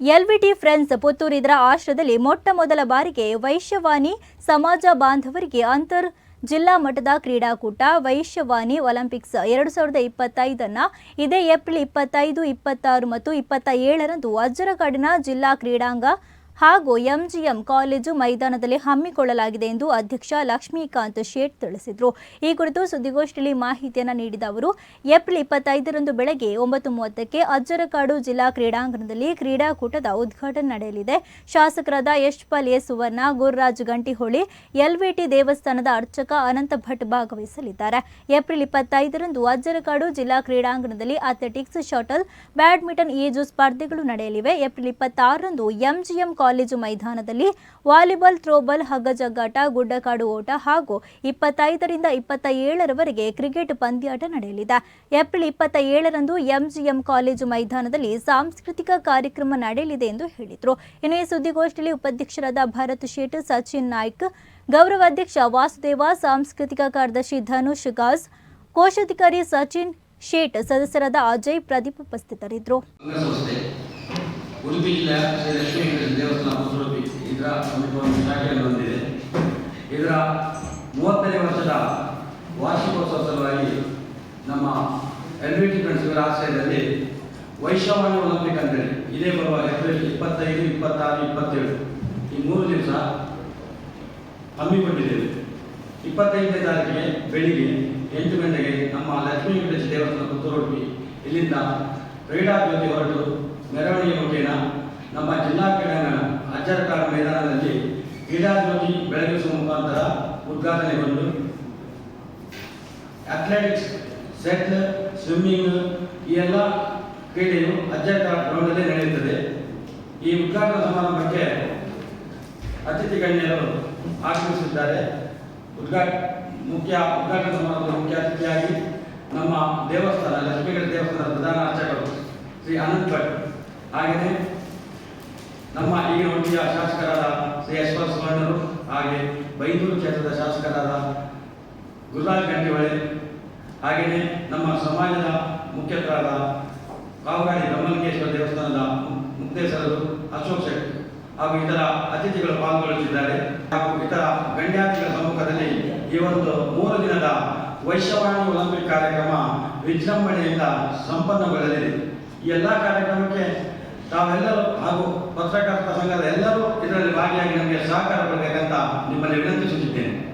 LVT friends ಪುತ್ತೂರಿದ್ರ ಆಶ್ರಯದಲ್ಲಿ ಮೊಟ್ಟ ಮೊದಲ ಬಾರಿಗೆ ವೈಶ್ಯವಾಣಿ ಸಮಾಜ ಬಾಂಧವರಿಗೆ ಅಂತರ್ ಜಿಲ್ಲಾ ಮಟ್ಟದ ಕ್ರೀಡಾಕೂಟ ವೈಶ್ಯವಾಣಿ ಒಲಿಂಪಿಕ್ಸ್ ಎರಡು ಸಾವಿರದ ಇಪ್ಪತ್ತೈದನ್ನು ಇದೇ ಏಪ್ರಿಲ್ ಇಪ್ಪತ್ತೈದು, ಇಪ್ಪತ್ತಾರು ಮತ್ತು ಇಪ್ಪತ್ತ ಏಳರಂದು ಅಜ್ಜರಕಾಡಿನ ಜಿಲ್ಲಾ ಕ್ರೀಡಾಂಗ ಹಾಗೂ ಎಂಜಿಎಂ ಕಾಲೇಜು ಮೈದಾನದಲ್ಲಿ ಹಮ್ಮಿಕೊಳ್ಳಲಾಗಿದೆ ಎಂದು ಅಧ್ಯಕ್ಷ ಲಕ್ಷ್ಮೀಕಾಂತ್ ಶೇಟ್ ತಿಳಿಸಿದರು. ಈ ಕುರಿತು ಸುದ್ದಿಗೋಷ್ಠಿಯಲ್ಲಿ ಮಾಹಿತಿಯನ್ನು ನೀಡಿದ ಅವರು, ಏಪ್ರಿಲ್ ಇಪ್ಪತ್ತೈದರಂದು ಬೆಳಗ್ಗೆ ಒಂಬತ್ತು ಮೂವತ್ತಕ್ಕೆ ಅಜ್ಜರಕಾಡು ಜಿಲ್ಲಾ ಕ್ರೀಡಾಂಗಣದಲ್ಲಿ ಕ್ರೀಡಾಕೂಟದ ಉದ್ಘಾಟನೆ ನಡೆಯಲಿದೆ. ಶಾಸಕರಾದ ಯಶ್ಪಾಲ್ ಎ ಸುವರ್ಣ, ಗುರುರಾಜ್ ಗಂಟಿಹೊಳಿ, ಎಲ್ವಿಟಿ ದೇವಸ್ಥಾನದ ಅರ್ಚಕ ಅನಂತ ಭಟ್ ಭಾಗವಹಿಸಲಿದ್ದಾರೆ. ಏಪ್ರಿಲ್ ಇಪ್ಪತ್ತೈದರಂದು ಅಜ್ಜರಕಾಡು ಜಿಲ್ಲಾ ಕ್ರೀಡಾಂಗಣದಲ್ಲಿ ಅಥ್ಲೆಟಿಕ್ಸ್, ಶಟಲ್, ಬ್ಯಾಡ್ಮಿಂಟನ್ ಈಜು ಸ್ಪರ್ಧೆಗಳು ನಡೆಯಲಿವೆ. ಏಪ್ರಿಲ್ ಇಪ್ಪತ್ತಾರರಂದು ಎಂಜಿಎಂ ಕಾಲೇಜು ಮೈದಾನದಲ್ಲಿ ವಾಲಿಬಾಲ್, ಥ್ರೋಬಾಲ್, ಹಗ್ಗಜಗ್ಗಾಟ, ಗುಡ್ಡಕಾಡು ಓಟ ಹಾಗೂ ಇಪ್ಪತ್ತೈದರಿಂದ ಇಪ್ಪತ್ತ ಏಳರವರೆಗೆ ಕ್ರಿಕೆಟ್ ಪಂದ್ಯಾಟ ನಡೆಯಲಿದೆ. ಏಪ್ರಿಲ್ ಇಪ್ಪತ್ತ ಏಳರಂದು ಎಂಜಿಎಂ ಕಾಲೇಜು ಮೈದಾನದಲ್ಲಿ ಸಾಂಸ್ಕೃತಿಕ ಕಾರ್ಯಕ್ರಮ ನಡೆಯಲಿದೆ ಎಂದು ಹೇಳಿದರು. ಇನ್ನು ಈ ಸುದ್ದಿಗೋಷ್ಠಿಯಲ್ಲಿ ಉಪಾಧ್ಯಕ್ಷರಾದ ಭರತ್ ಶೇಟ್ ಸಚಿನ್ ನಾಯ್ಕ್, ಗೌರವ ಅಧ್ಯಕ್ಷ ವಾಸುದೇವ, ಸಾಂಸ್ಕೃತಿಕ ಕಾರ್ಯದರ್ಶಿ ಧನುಷ್ ಗಾಸ್, ಕೋಶಾಧಿಕಾರಿ ಸಚಿನ್ ಶೇಟ್ ಸದಸ್ಯರಾದ ಅಜಯ್ ಪ್ರದೀಪ್ ಉಪಸ್ಥಿತರಿದ್ದರು. ಉಡುಪಿ ಜಿಲ್ಲೆಯ ಶ್ರೀ ಲಕ್ಷ್ಮೀ ದೇವಸ್ಥಾನ ಉಡುಪಿ. ಇದರ ಸಮೀಪವನ್ನು ಶಾಖೆಯನ್ನು ಬಂದಿದೆ ಇದರ ಮೂವತ್ತನೇ ವರ್ಷದ ವಾರ್ಷಿಕೋತ್ಸವ ಸಲುವಾಗಿ ನಮ್ಮ ಎಲ್ ವಿ ಟಿ ಫ್ರೆಂಡ್ಸ್ ಇವರ ಆಶ್ರಯದಲ್ಲಿ ವೈಶ್ಯವಾಣಿ ಒಲಿಂಪಿಕ್ ಅಂತೇಳಿ ಇದೇ ಬರುವ ಏಪ್ರಿಲ್ ಇಪ್ಪತ್ತೈದು, ಇಪ್ಪತ್ತಾರು, ಇಪ್ಪತ್ತೇಳು. ಈ ಮೂರು ದಿವಸ ಹಮ್ಮಿಕೊಂಡಿದ್ದೇವೆ. ಇಪ್ಪತ್ತೈದನೇ ತಾರೀಕಿಗೆ ಬೆಳಿಗ್ಗೆ ಎಂಟು ಗಂಟೆಗೆ ನಮ್ಮ ಲಕ್ಷ್ಮೀ ವೆಂಕಟೇಶ ದೇವಸ್ಥಾನ ಪುತ್ತೂರು ಇಲ್ಲಿಂದ ಕ್ರೀಡಾ ಜ್ಯೋತಿ ಹೊರಟು ಮೆರವಣಿಗೆ ಮುಖೇನ ನಮ್ಮ ಜಿಲ್ಲಾ ಕ್ರೀಡಾಂಗಣ ಕಾಲ ಮೈದಾನದಲ್ಲಿ ಕ್ರೀಡಾ ಜ್ಯೋತಿ ಬೆಳಗಿಸುವ ಮುಖಾಂತರ ಉದ್ಘಾಟನೆಗೊಂಡು ಅಥ್ಲೆಟಿಕ್ಸ್ ಸೆಟ್ ಸ್ವಿಮ್ಮಿಂಗ್ ಈ ಎಲ್ಲ ಕ್ರೀಡೆಯು ಅಜ್ಜಕಾರ ಗ್ರೌಂಡಲ್ಲಿ ನಡೆಯುತ್ತದೆ. ಈ ಉದ್ಘಾಟನಾ ಸಮಾರಂಭಕ್ಕೆ ಅತಿಥಿ ಗಣ್ಯರು ಆಗಮಿಸಿದ್ದಾರೆ. ಉದ್ಘಾಟ ಮುಖ್ಯ ಉದ್ಘಾಟನಾ ಸಮಾರಂಭದ ಮುಖ್ಯ ಅತಿಥಿಯಾಗಿ ನಮ್ಮ ದೇವಸ್ಥಾನ ಲಕ್ಷ್ಮೀಗಢ ದೇವಸ್ಥಾನದ ಪ್ರಧಾನ ಅರ್ಚಕರು ಶ್ರೀ ಅನಂತ್ ಭಟ್ ಹಾಗೆಯೇ ನಮ್ಮ ಈ ಒಟ್ಟಿಯ ಶಾಸಕರಾದ ಶ್ರೀ ಯಶವಂತ ಸುವರ್ಣರು ಹಾಗೆ ಬೈಂದೂರು ಕ್ಷೇತ್ರದ ಶಾಸಕರಾದ ಗುರುರಾಜ್ ಗಂಟಿಹೊಳೆ, ಹಾಗೆಯೇ ನಮ್ಮ ಸಮಾಜದ ಮುಖ್ಯಸ್ಥರಾದ ಕಾವುಗಾರಿ ಬ್ರಹ್ಮಲಿಂಗೇಶ್ವರ ದೇವಸ್ಥಾನದ ಮುಕ್ತೇಶ್ವರರು ಅಶೋಕ್ ಶೆಟ್ಟಿ ಹಾಗೂ ಇತರ ಅತಿಥಿಗಳು ಪಾಲ್ಗೊಳ್ಳುತ್ತಿದ್ದಾರೆ. ಹಾಗೂ ಇತರ ಗಣ್ಯಾತಿಗಳ ಸಮ್ಮುಖದಲ್ಲಿ ಈ ಒಂದು ಮೂರು ದಿನದ ವೈಶ್ಯವಾಣಿ ಒಲಿಂಪಿಕ್ ಕಾರ್ಯಕ್ರಮ ವಿಜೃಂಭಣೆಯಿಂದ ಸಂಪನ್ನಗೊಳ್ಳಲಿದೆ. ಈ ಎಲ್ಲ ಕಾರ್ಯಕ್ರಮಕ್ಕೆ ತಾವೆಲ್ಲರೂ ಹಾಗೂ ಪತ್ರಕರ್ತ ಸಂಘದ ಎಲ್ಲರೂ ಇದರಲ್ಲಿ ಭಾಗಿಯಾಗಿ ನಮಗೆ ಸಹಕಾರ ಕೊಡಬೇಕಂತ ನಿಮ್ಮಲ್ಲಿ ವಿನಂತಿಸುತ್ತಿದ್ದೇನೆ.